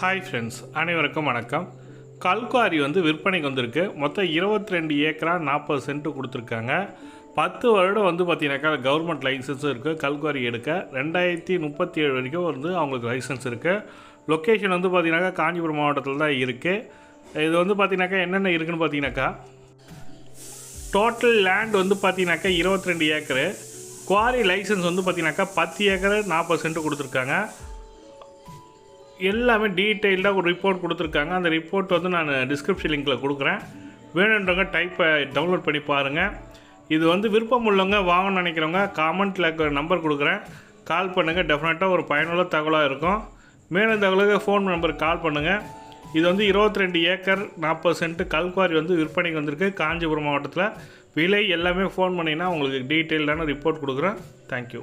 Hi friends அனைவருக்கும் வணக்கம். கல்குவாரி வந்து விற்பனைக்கு வந்திருக்கு. மொத்தம் 22 ரெண்டு ஏக்கரா நாற்பது சென்ட்டு கொடுத்துருக்காங்க. பத்து வருடம் வந்து பார்த்தீங்கன்னாக்கா கவர்மெண்ட் லைசன்ஸும் இருக்குது கல்குவாரி எடுக்க. ரெண்டாயிரத்தி முப்பத்தி ஏழு வரைக்கும் வந்து அவங்களுக்கு லைசன்ஸ் இருக்குது லொக்கேஷன் வந்து பார்த்தீங்கன்னாக்கா காஞ்சிபுரம் மாவட்டத்தில் தான் இருக்குது இது வந்து பார்த்தீங்கன்னாக்கா என்னென்ன இருக்குதுன்னு பார்த்தீங்கன்னாக்கா டோட்டல் லேண்ட் வந்து பார்த்தீங்கன்னாக்கா 22 ரெண்டு ஏக்கரு. குவாரி லைசன்ஸ் வந்து பார்த்தீங்கன்னாக்கா பத்து ஏக்கர் நாற்பது சென்ட்டு கொடுத்துருக்காங்க. எல்லாமே டீட்டெயில்டாக ஒரு ரிப்போர்ட் கொடுத்துருக்காங்க. அந்த ரிப்போர்ட் வந்து நான் டிஸ்கிரிப்ஷன் லிங்கில் கொடுக்குறேன். வேணுன்றவங்க டைப்பை டவுன்லோட் பண்ணி பாருங்கள் இது வந்து விருப்பம் உள்ளவங்க வாங்கணும்னு நினைக்கிறவங்க காமெண்ட்டில் நம்பர் கொடுக்குறேன். கால் பண்ணுங்கள் டெஃபினட்டாக ஒரு பயனுள்ள தகவலாக இருக்கும். மேலும் தகவலுக்கு ஃபோன் நம்பருக்கு கால் பண்ணுங்கள் இது வந்து 22 ரெண்டு ஏக்கர் நாற்பது சென்ட் கல்குவாரி வந்து விற்பனைக்கு வந்திருக்கு. காஞ்சிபுரம் மாவட்டத்தில். விலை எல்லாமே ஃபோன் பண்ணிங்கன்னா உங்களுக்கு டீட்டெயில்டான ரிப்போர்ட் கொடுக்குறேன். தேங்க்யூ